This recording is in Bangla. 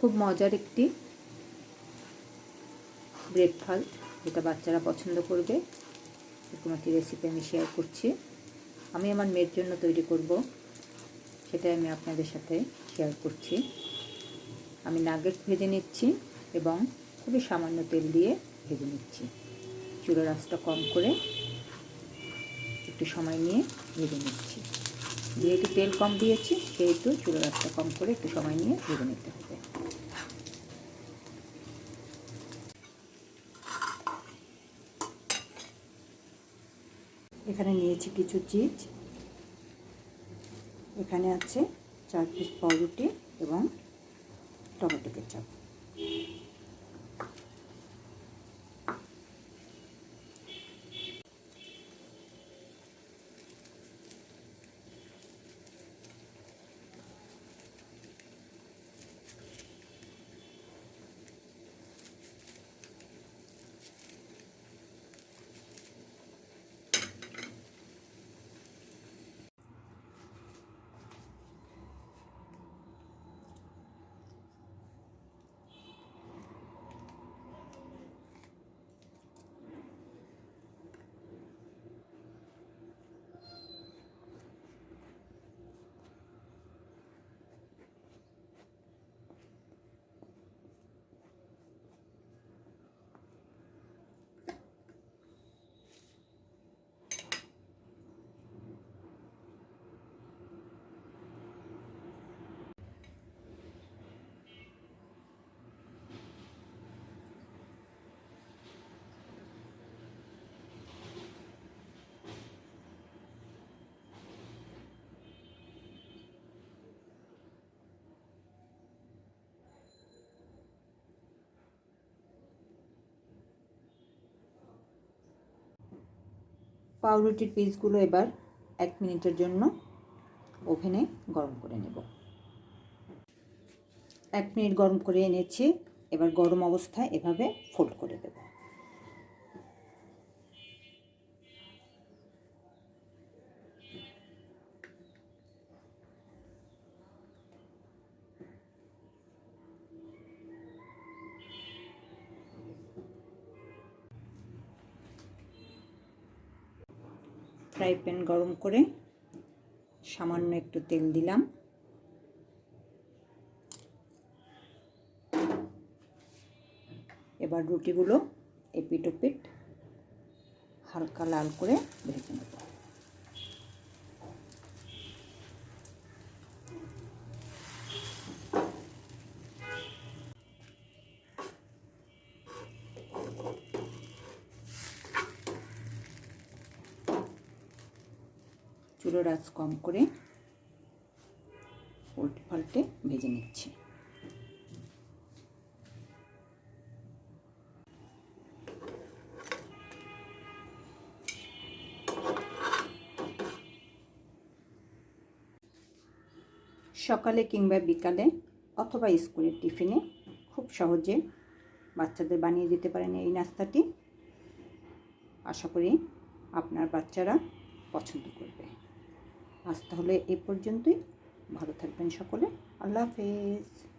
খুব মজার একটি ব্রেকফাস্ট যেটা বাচ্চারা পছন্দ করবে। এরকম একটি রেসিপি আমি শেয়ার করছি। আমি আমার মেয়ের জন্য তৈরি করব। সেটাই আমি আপনাদের সাথে শেয়ার করছি। আমি নাগেট ভেজে নিচ্ছি এবং খুবই সামান্য তেল দিয়ে ভেজে নিচ্ছি। চুলো রাসটা কম করে একটু সময় নিয়ে ভেজে নিচ্ছি। যেহেতু তেল কম দিয়েছি, সেহেতু চুলো রাসটা কম করে একটু সময় নিয়ে ভেজে নিতে হবে। এখানে নিয়েছি কিছু চিজ। এখানে আছে চার পিস পাউরুটি এবং টমেটো কেচাপ। পাউরুটির পিসগুলো এবার এক মিনিটের জন্য ওভেনে গরম করে নেব। এক মিনিট গরম করে এনেছি, এবার গরম অবস্থায় এভাবে ফোল্ড করে দেব। ফ্রাই প্যান গরম করে সামান্য একটু তেল দিলাম। এবার রুটিগুলো এপিটোপিট হালকা লাল করে ভেজে নেব চুলোর আঁচ কম করে উল্টে পাল্টে ভেজে নিচ্ছি। সকালে কিংবা বিকালে অথবা স্কুলের টিফিনে খুব সহজে বাচ্চাদের বানিয়ে দিতে পারেন এই নাস্তাটি। আশা করি আপনার বাচ্চারা পছন্দ করবে। আজ তাহলে এ পর্যন্তই। ভালো থাকবেন সকলে। আল্লাহ হাফেজ।